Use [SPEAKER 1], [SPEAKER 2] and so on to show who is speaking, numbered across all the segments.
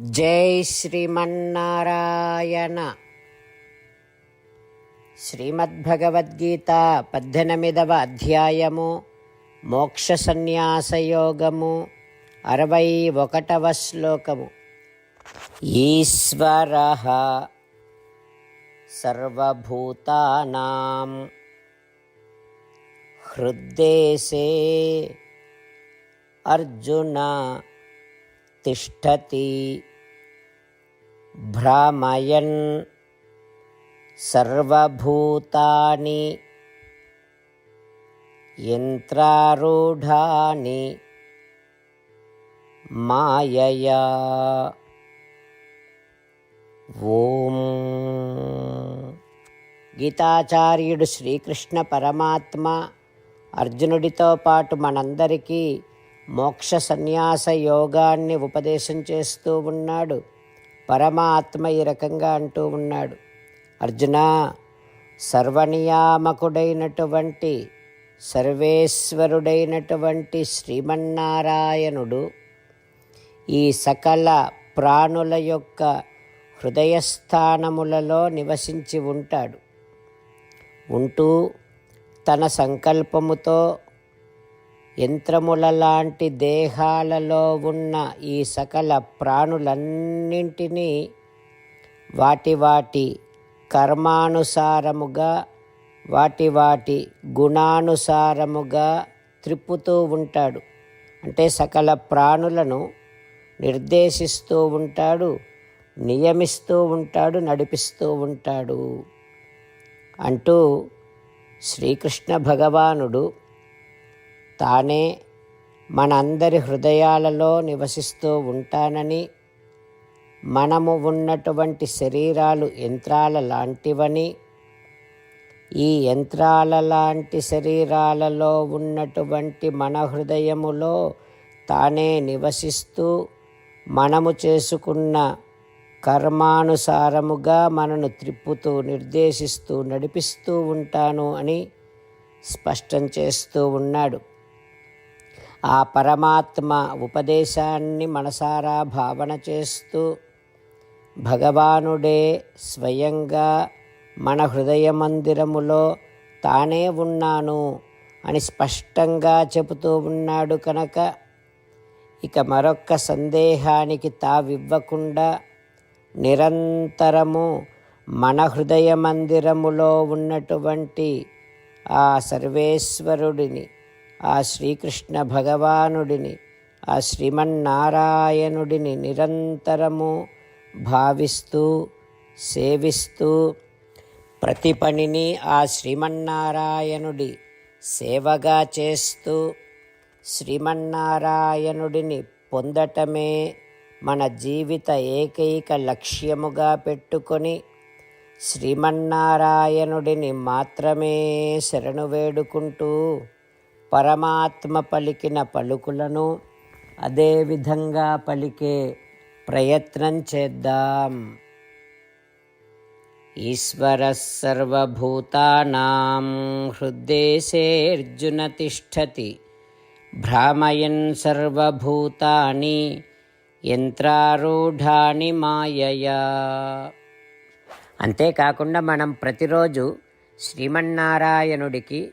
[SPEAKER 1] జై శ్రీమన్నారాయణ. శ్రీమద్భగవద్గీత పద్దెనిమిదవ అధ్యాయము మోక్ష సన్యాసయోగము అరవై ఒకటవ శ్లోకము. ఈశ్వర సర్వభూతానాం. హృద్దేశే అర్జున తిష్టతి. భ్రామయన్ సర్వభూతాని యంత్రారూఢాని మాయయా. ఓం. గీతాచార్యుడు శ్రీకృష్ణ పరమాత్మ అర్జునుడితో పాటు మనందరికీ మోక్ష సన్యాస యోగాన్ని ఉపదేశం చేస్తూ ఉన్నాడు. పరమాత్మ ఈ రకంగా అంటూ ఉన్నాడు. అర్జున సర్వనియామకుడైనటువంటి సర్వేశ్వరుడైనటువంటి శ్రీమన్నారాయణుడు ఈ సకల ప్రాణుల యొక్క హృదయస్థానములలో నివసించి ఉంటాడు. ఉంటూ తన సంకల్పముతో యంత్రముల లాంటి దేహాలలో ఉన్న ఈ సకల ప్రాణులన్నింటినీ వాటి వాటి కర్మానుసారముగా వాటి వాటి గుణానుసారముగా త్రిప్పుతూ ఉంటాడు. అంటే సకల ప్రాణులను నిర్దేశిస్తూ ఉంటాడు నియమిస్తూ ఉంటాడు నడిపిస్తూ ఉంటాడు. అంటూ శ్రీకృష్ణ భగవానుడు తానే మనందరి హృదయాలలో నివసిస్తూ ఉంటానని మనము ఉన్నటువంటి శరీరాలు యంత్రాల లాంటివని ఈ యంత్రాల లాంటి శరీరాలలో ఉన్నటువంటి మన హృదయములో తానే నివసిస్తూ మనము చేసుకున్న కర్మానుసారముగా మనను త్రిప్పుతూ నిర్దేశిస్తూ నడిపిస్తూ ఉంటాను అని స్పష్టం చేస్తూ ఉన్నాడు. ఆ పరమాత్మ ఉపదేశాన్ని మనసారా భావన చేస్తూ భగవానుడే స్వయంగా మన హృదయ మందిరములో తానే ఉన్నాను అని స్పష్టంగా చెబుతూ ఉన్నాడు కనుక ఇక మరొక్క సందేహానికి తావివ్వకుండా నిరంతరము మన హృదయ మందిరములో ఉన్నటువంటి ఆ సర్వేశ్వరుడిని ఆ శ్రీకృష్ణ భగవానుడిని ఆ శ్రీమన్నారాయణుడిని నిరంతరము భావిస్తూ సేవిస్తూ ప్రతి పనిని ఆ శ్రీమన్నారాయణుడి సేవగా చేస్తూ శ్రీమన్నారాయణుడిని పొందటమే మన జీవిత ఏకైక లక్ష్యముగా పెట్టుకొని శ్రీమన్నారాయణుడిని మాత్రమే శరణు వేడుకుంటూ పరమాత్మ పలికిన పలుకులను అదేవిధంగా పలికే ప్రయత్నం చేద్దాం. ఈశ్వర సర్వభూతానాం హృద్దేశేర్జున తిష్టతి. భ్రామయన్ సర్వభూతాని యంత్రారూఢాని మాయయా. అంతేకాకుండా మనం ప్రతిరోజు శ్రీమన్నారాయణుడికి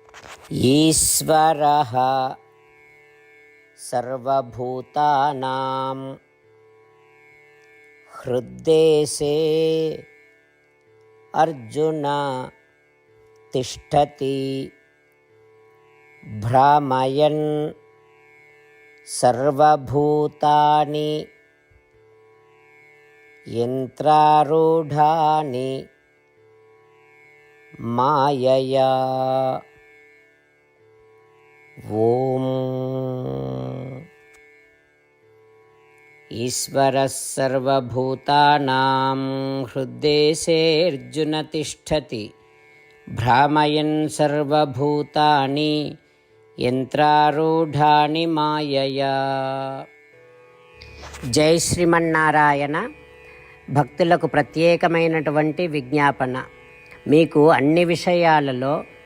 [SPEAKER 1] ईश्वरः सर्वभूतानां हृद्देशे अर्जुन तिष्ठति। भ्रामयन् सर्वभूतानि यन्त्रारूढानि मायया। ఓం ఈశ్వరः सर्वभूतानां हृद्देशेऽर्जुन तिष्ठति భ్రామయన్ సర్వభూతాని యంత్రారూఢాని మాయయా జై శ్రీమన్నారాయణ భక్తులకు ప్రత్యేకమైనటువంటి విజ్ఞాపన మీకు అన్ని విషయాలలో